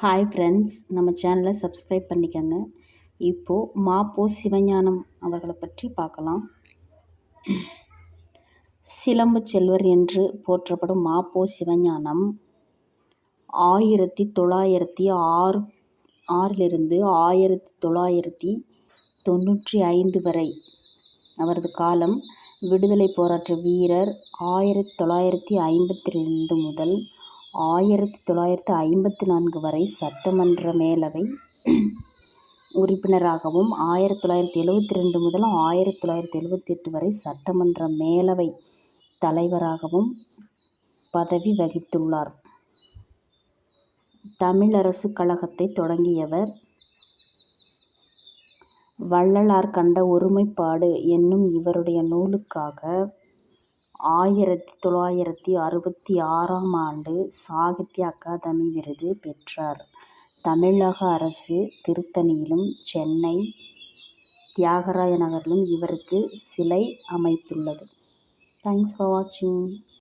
Hi friends நம்ம சேனலை subscribe பண்ணிக்கோங்க. இப்போது மாப்போ சிவஞானம் அவர்களை பற்றி பார்க்கலாம். சிலம்பு செல்வர் என்று போற்றப்படும் மாப்போ சிவஞானம் ஆயிரத்தி தொள்ளாயிரத்தி ஆறு ஆறிலிருந்து ஆயிரத்தி தொள்ளாயிரத்தி தொண்ணூற்றி ஐந்து வரை அவரது காலம் விடுதலை போராட்ட வீரர் ஆயிரத்தி தொள்ளாயிரத்தி ஐம்பத்தி ரெண்டு முதல் ஆயிரத்தி தொள்ளாயிரத்தி ஐம்பத்தி நான்கு வரை சட்டமன்ற மேலவை உறுப்பினராகவும் ஆயிரத்தி தொள்ளாயிரத்தி எழுவத்தி ரெண்டு முதல் ஆயிரத்தி தொள்ளாயிரத்தி எழுவத்தி எட்டு வரை சட்டமன்ற மேலவை தலைவராகவும் பதவி வகித்துள்ளார். தமிழரசு கழகத்தை தொடங்கியவர் வள்ளலார் கண்ட ஒருமைப்பாடு என்னும் இவருடைய நூலுக்காக ஆயிரத்தி தொள்ளாயிரத்தி அறுபத்தி ஆறாம் ஆண்டு சாகித்ய அகாதமி விருது பெற்றார். தமிழக அரசு திருத்தணியிலும் சென்னை தியாகராய நகரிலும் இவருக்கு சிலை அமைத்துள்ளது. தேங்க்ஸ் ஃபார் வாட்சிங்